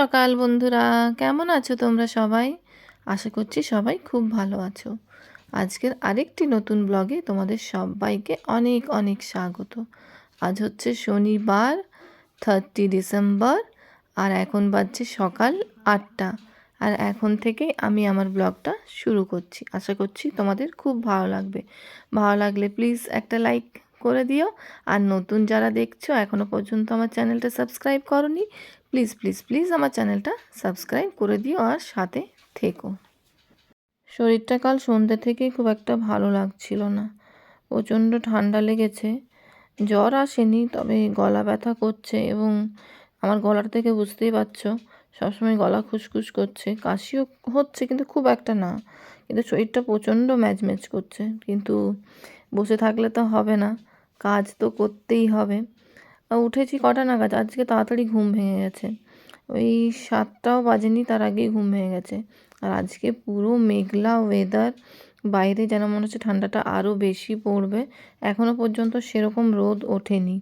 সকাল বন্ধুরা। কেমন আছো তোমরা সবাই? আশা করছি সবাই খুব ভালো আছো। আজকের আরেকটি নতুন ব্লগে তোমাদের সবাইকে অনেক অনেক স্বাগত। আজ হচ্ছে শনিবার থার্টি ডিসেম্বর আর এখন বাজছে সকাল আটটা। আর এখন থেকে আমি আমার ব্লগটা শুরু করছি। আশা করছি তোমাদের খুব ভালো লাগবে। ভালো লাগলে প্লিজ একটা লাইক করে দিও। আর নতুন যারা দেখছ এখনও পর্যন্ত আমার চ্যানেলটা সাবস্ক্রাইব করনি প্লিজ প্লিজ প্লিজ আমার চ্যানেলটা সাবস্ক্রাইব করে দিও আর সাথে থেকো। শরীরটা কাল সন্ধ্যে থেকেই খুব একটা ভালো লাগছিল না। প্রচণ্ড ঠান্ডা লেগেছে। জ্বর আসেনি, তবে গলা ব্যথা করছে এবং আমার গলার থেকে বুঝতেই পারছ, সবসময় গলা খুসখুস করছে। কাশিও হচ্ছে কিন্তু খুব একটা না, কিন্তু শরীরটা প্রচণ্ড ম্যাজম্যাজ করছে। কিন্তু বসে থাকলে তো হবে না, কাজ তো করতেই হবে। উঠেছি কটা নাগাদ? আজকে তাড়াতাড়ি ঘুম ভেঙে গেছে। ওই সাতটাও বাজেনি, তার আগেই ঘুম ভেঙে গেছে। আর আজকে পুরো মেঘলা ওয়েদার বাইরে যেন মনে হচ্ছে ঠান্ডাটা আরও বেশি পড়বে। এখনও পর্যন্ত সেরকম রোদ ওঠেনি।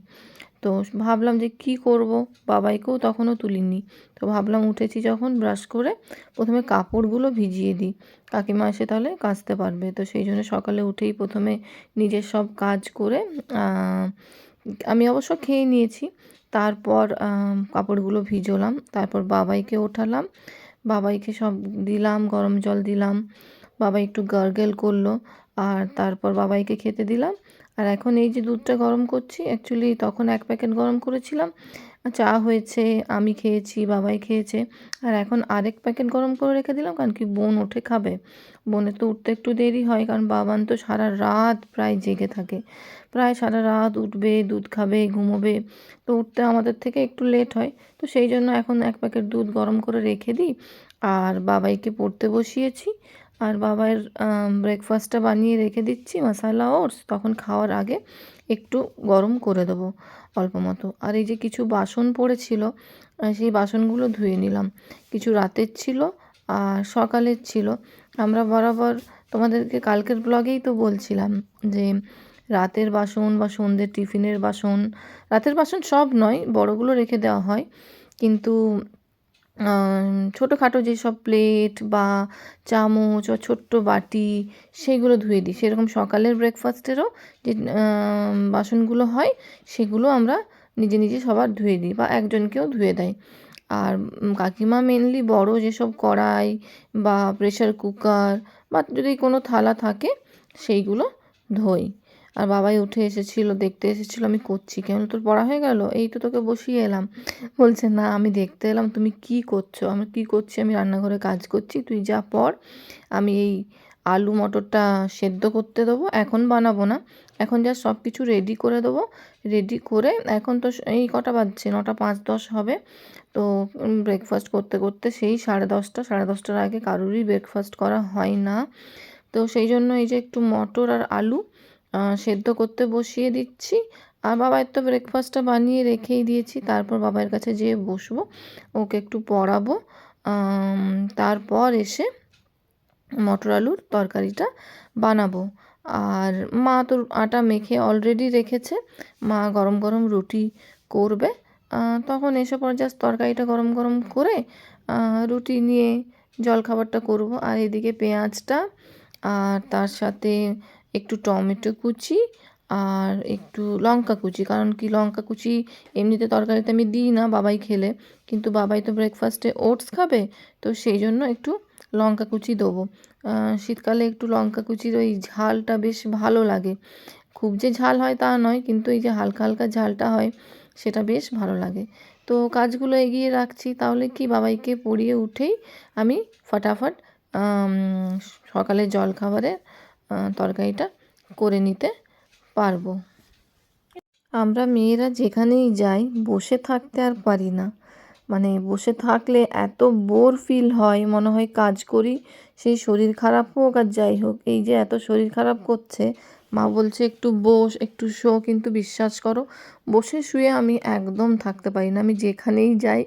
তো ভাবলাম যে কি করব? বাবাইকেও তখনও তুলিনি। তো ভাবলাম উঠেছি যখন ব্রাশ করে প্রথমে কাপড়গুলো ভিজিয়ে দিই। কাকিমা এসে তাহলে কাচতে পারবে। তো সেই জন্য সকালে উঠেই প্রথমে নিজের সব কাজ করে আমি অবশ্য খেয়ে নিয়েছি। তারপর কাপড়গুলো ভিজোলাম। তারপর বাবাইকে ওঠালাম। বাবাইকে সব দিলাম, গরম জল দিলাম। বাবাই একটু গার্গেল করল। আর তারপর বাবাইকে খেতে দিলাম। আর এখন এই যে দুধটা গরম করছি অ্যাকচুয়ালি তখন এক প্যাকেট গরম করেছিলাম। চা হয়েছে, আমি খেয়েছি, বাবাই খেয়েছে। আর এখন আরেক প্যাকেট গরম করে রেখে দিলাম, কারণ কি বোন ওঠে খাবে। বোনের তো উঠতে একটু দেরি হয়, কারণ বাবান তো সারা রাত প্রায় জেগে থাকে। প্রায় সারা রাত উঠবে, দুধ খাবে, ঘুমোবে। তো উঠতে আমাদের থেকে একটু লেট হয়। তো সেই জন্য এখন এক প্যাকেট দুধ গরম করে রেখে দিই। আর বাবাইকে পড়তে বসিয়েছি। আর বাবার ব্রেকফাস্টটা বানিয়ে রেখে দিচ্ছি মশালা ওটস তখন খাওয়ার আগে একটু গরম করে দেবো অল্প মতো। আর এই যে কিছু বাসন পড়েছিল সেই বাসনগুলো ধুয়ে নিলাম। কিছু রাতের ছিল আর সকালের ছিল। আমরা বরাবর তোমাদেরকে কালকের ব্লগেই তো বলছিলাম যে রাতের বাসন বা সন্ধ্যের টিফিনের বাসন, রাতের বাসন সব নয়, বড়গুলো রেখে দেওয়া হয়। কিন্তু ছোটোখাটো যেসব প্লেট বা চামচ বা ছোট্ট বাটি সেইগুলো ধুয়ে দিই। সেরকম সকালের ব্রেকফাস্টেরও যে বাসনগুলো হয়, সেগুলো আমরা নিজে নিজে সবার ধুয়ে দিই বা একজনকেও ধুয়ে দেয়। আর কাকিমা মেনলি বড় যেসব কড়াই বা প্রেশার কুকার বা যদি কোনো থালা থাকে, সেইগুলো ধোই। আর বাবাই উঠে এসেছিল, দেখতে এসেছিল, আমি করছি, কেমন তোর পড়া হয়ে গেল? এই তো তোকে বসিয়ে এলাম। বলছে, না, আমি দেখতে এলাম, তুমি কি করছ? আমি কি করছি? আমি রান্নাঘরে কাজ করছি, তুই যা পড়, আমি এই আলু মটরটা সেদ্ধ করতে দেবো, এখন বানাবো না, এখন যা সব কিছু রেডি করে দেবো রেডি করে এখন তো এই কটা বাজছে, নটা পাঁচ দশ হবে, তো ব্রেকফাস্ট করতে করতে সেই সাড়ে দশটা, সাড়ে দশটার আগে কারোরই ব্রেকফাস্ট করা হয় না। তো সেই জন্য এই যে একটু মটর আর আলু সেদ্ধ করতে বসিয়ে দিচ্ছি। আর বাবার তো ব্রেকফাস্টটা বানিয়ে রেখেই দিয়েছি। তারপর বাবার কাছে যেয়ে বসবো। ওকে একটু পড়াবো। তারপর এসে মটর আলুর তরকারিটা বানাবো। আর মা তো আটা মেখে অলরেডি রেখেছে। মা গরম গরম রুটি করবে। তখন এসে পর জাস্ট তরকারিটা গরম গরম করে রুটি নিয়ে জলখাবারটা করব। আর এদিকে পেঁয়াজটা আর তার সাথে একটু টমেটো কুচি আর একটু লঙ্কা কুচি। কারণ কি, লঙ্কা কুচি এমনিতে তরকারিতে আমি দিই না, বাবাই খেলে। কিন্তু বাবাই তো ব্রেকফাস্টে ওটস খাবে, তো সেই জন্য একটু লঙ্কা কুচি দেবো। শীতকালে একটু লঙ্কা কুচির ওই ঝালটা বেশ ভালো লাগে। খুব যে ঝাল হয় তা নয়, কিন্তু এই যে হালকা হালকা ঝালটা হয়, সেটা বেশ ভালো লাগে। তো কাজগুলো এগিয়ে রাখছি, তাহলে কি বাবাইকে পড়িয়ে উঠেই আমি ফটাফট সকালে জল খাবারের তরকারিটা করে নিতে পারব। আমরা মেয়েরা যেখানেই যাই, বসে থাকতে আর পারি না। মানে বসে থাকলে এত বোর ফিল হয়, মনে হয় কাজ করি, সেই শরীর খারাপ হোক আর যাই হোক। এই যে এত শরীর খারাপ করছে, মা বলছে একটু বস, একটু শো, কিন্তু বিশ্বাস করো, বসে শুয়ে আমি একদম থাকতে পারি না। আমি যেখানেই যাই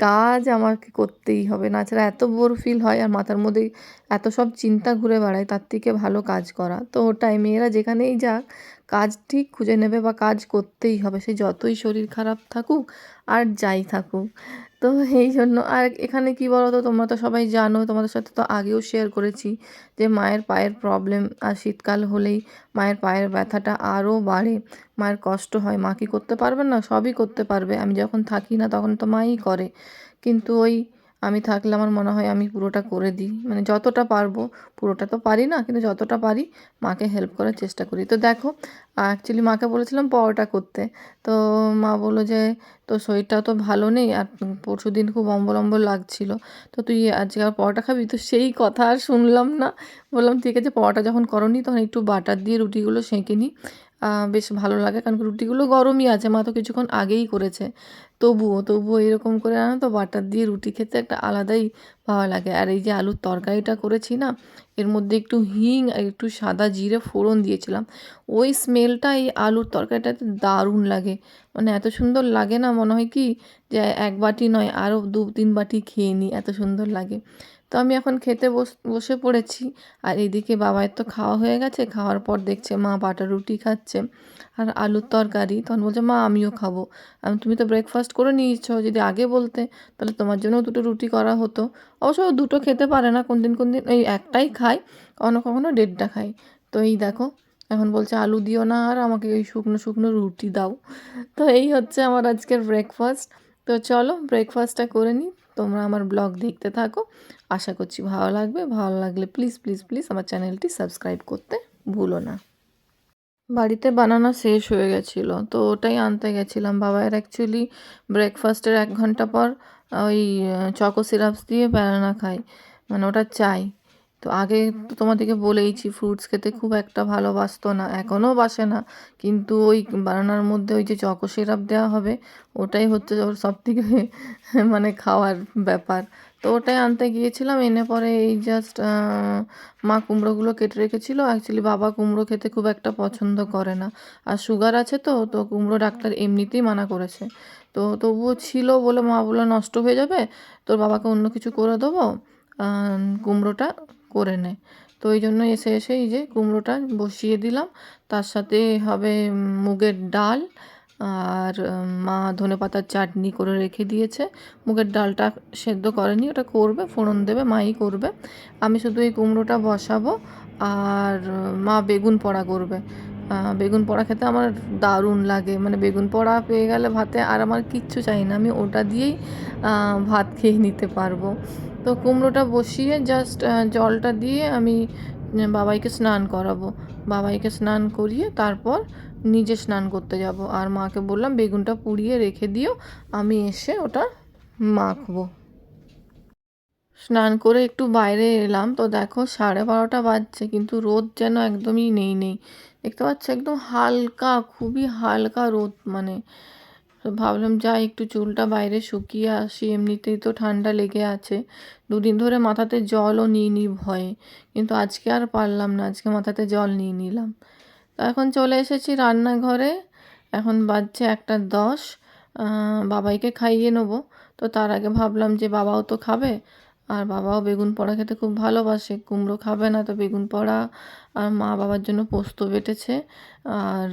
কাজ আমাকে করতেই হবে। না ছাড়া এত বোর ফিল হয় আর মাথার মধ্যে এত সব চিন্তা ঘুরে বেড়ায়, তার থেকে ভালো কাজ করা। তো ওটাই মেয়েরা যেখানেই যাক কাজ ঠিক খুঁজে নেবে বা কাজ করতেই হবে। সে যতই শরীর খারাপ থাকুক আর যাই থাকুক। তো এই জন্য আর এখানে কি বলো তো তোমরা তো সবাই জানো, তোমাদের সাথে তো আগেও শেয়ার করেছি যে মায়ের পায়ের প্রবলেম আর শীতকাল হলেই মায়ের পায়ের ব্যথাটা আরও বাড়ে। মায়ের কষ্ট হয়। মা কি করতে পারবে না? সবই করতে পারবে। আমি যখন থাকি না তখন তো মাই করে। কিন্তু ওই আমি থাকলে আমার মনে হয় আমি পুরোটা করে দিই। মানে যতটা পারব পুরোটা তো পারি না, কিন্তু যতটা পারি মাকে হেল্প করার চেষ্টা করি। তো দেখো অ্যাকচুয়ালি মাকে বলেছিলাম পরোটা করতে। তো মা বলল যে তো শরীরটাও তো ভালো নেই আর পরশু দিন খুব অম্বল অম্বল লাগছিল। তো তুই আজকে আর পরোটা খাবি? তো সেই কথা আর শুনলাম না। বললাম, ঠিক আছে, পরোটা যখন করনি তখন একটু বাটার দিয়ে রুটিগুলো সেঁকে নিই বেশ ভালো লাগে। কারণ রুটিগুলো গরমই আছে, মা তো কিছুক্ষণ আগেই করেছে। তবুও তবুও এরকম করে আনা তো, বাটার দিয়ে রুটি খেতে একটা আলাদাই ভালো লাগে। আর এই যে আলুর তরকারিটা করেছি না, এর মধ্যে একটু হিং আর একটু সাদা জিরে ফোড়ন দিয়েছিলাম। ওই স্মেলটা এই আলুর তরকারিটাতে দারুণ লাগে। মানে এত সুন্দর লাগে না, মনে হয় কি যে এক বাটি নয়, আরও দু তিন বাটি খেয়ে নিই, এত সুন্দর লাগে। তো আমি এখন খেতে বসে পড়েছি। আর এদিকে বাবায়ের তো খাওয়া হয়ে গেছে। খাওয়ার পর দেখছে মা বাটা রুটি খাচ্ছে আর আলুর তরকারি। তখন বলছে, মা, আমিও খাব। আমি, তুমি তো ব্রেকফাস্ট করে নিয়েছ। যদি আগে বলতে, তাহলে তোমার জন্য দুটো রুটি করা হতো। অবশ্য দুটো খেতে পারে না। কোন দিন কোন দিন এই একটাই খায়, কখনো কখনো দেড়টা খায়। তো এই দেখো, এখন বলছে, আলু দিও না আর আমাকে ওই শুকনো শুকনো রুটি দাও। তো এই হচ্ছে আমার আজকের ব্রেকফাস্ট তো চলো ব্রেকফাস্টটা করে নিই। তোমরা আমার ব্লগ দেখতে থাকো। আশা করছি ভালো লাগবে। ভালো লাগলে প্লিজ প্লিজ প্লিজ আমার চ্যানেলটি সাবস্ক্রাইব করতে ভুলো না। বাড়িতে বানানো শেষ হয়ে গেছিল, তো ওটাই আনতে গেছিলাম। বাবায়ের অ্যাকচুয়ালি ব্রেকফাস্টের এক ঘণ্টা পর ওই চকো সিরাপস দিয়ে ব্যানানা খাই। মানে ওটা চাই। তো আগে তো তোমাদেরকে বলেইছি ফ্রুটস খেতে খুব একটা ভালোবাসতো না, এখনও বাসে না। কিন্তু ওই বানানার মধ্যে ওই যে চকো সিরাপ দেওয়া হবে, ওটাই হচ্ছে ওর সব থেকে মানে খাওয়ার ব্যাপার। তো ওটাই আনতে গিয়েছিলাম। এনে পরে এই জাস্ট মা কুমড়োগুলো কেটে রেখেছিল। অ্যাকচুয়ালি বাবা কুমড়ো খেতে খুব একটা পছন্দ করে না। আর সুগার আছে তো তো কুমড়ো ডাক্তার এমনিতেই মানা করেছে। তো তবুও ছিল বলে মা বলে নষ্ট হয়ে যাবে, তোর বাবাকে অন্য কিছু করে দেবো কুমড়োটা করে নেয় তো ওই জন্য এসে এসে এই যে কুমড়োটা বসিয়ে দিলাম। তার সাথে হবে মুগের ডাল আর মা ধনে পাতার চাটনি করে রেখে দিয়েছে। মুগের ডালটা সেদ্ধ করেনি, ওটা করবে, ফোড়ন দেবে, মাই করবে। আমি শুধু এই কুমড়োটা বসাবো আর, মা বেগুন পোড়া করবে। বেগুন পোড়া খেতে আমার দারুণ লাগে। মানে বেগুন পোড়া পেয়ে গেলে ভাতে আর আমার কিচ্ছু চাই না। আমি ওটা দিয়েই ভাত খেয়ে নিতে পারব। তো কুমড়োটা বসিয়ে জাস্ট জলটা দিয়ে আমি বাবাইকে স্নান করাবো। বাবাইকে স্নান করিয়ে তারপর নিজে স্নান করতে যাব। আর মাকে বললাম, বেগুনটা পুড়িয়ে রেখে দিও, আমি এসে ওটা মাখবো। স্নান করে একটু বাইরে এলাম। তো দেখো, সাড়ে বারোটা বাজছে, কিন্তু রোদ যেন একদমই নেই নেই। দেখতে পাচ্ছ, একদম হালকা, খুবই হালকা রোদ মানে তো ভাবলাম যাই একটু চুলটা বাইরে শুকিয়ে আসি। এমনিতেই তো ঠান্ডা লেগে আছে। দুদিন ধরে মাথাতে জলও নিয়ে নিই ভয়ে। কিন্তু আজকে আর পারলাম না, আজকে মাথাতে জল নিয়ে নিলাম। তো এখন চলে এসেছি রান্নাঘরে। এখন বাজছে একটা দশ। বাবাইকে খাইয়ে নেব। তো তার আগে ভাবলাম যে বাবাও তো খাবে। আর বাবাও বেগুন পোড়া খেতে খুব ভালোবাসে। কুমড়ো খাবে না তো বেগুন পোড়া। আর মা বাবার জন্য পোস্ত বেটেছে। আর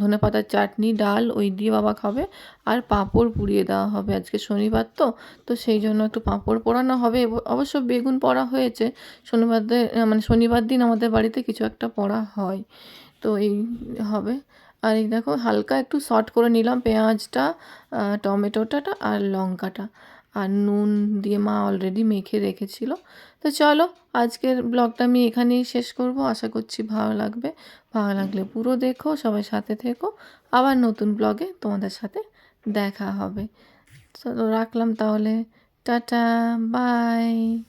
ধনে পাতার চাটনি, ডাল ওই দিয়ে বাবা খাবে। আর পাঁপড় পুড়িয়ে দেওয়া হবে। আজকে শনিবার তো তো সেই জন্য একটু পাঁপড় পোড়ানো হবে। অবশ্য বেগুন পড়া হয়েছে। শনিবার মানে শনিবার দিন আমাদের বাড়িতে কিছু একটা পড়া হয়। তো এই হবে। আর এই দেখো, হালকা একটু শর্ট করে নিলাম পেঁয়াজটা টমেটোটা আর লঙ্কাটা। আর নুন দিয়ে মা অলরেডি মেখে রেখেছিল। তো চলো, আজকের ব্লগটা আমি এখানেই শেষ করব। আশা করছি ভালো লাগবে। ভালো লাগলে পুরো দেখো, সবাই সাথে থেকো। আবার নতুন ব্লগে তোমাদের সাথে দেখা হবে। চলো, রাখলাম তাহলে। Tata bye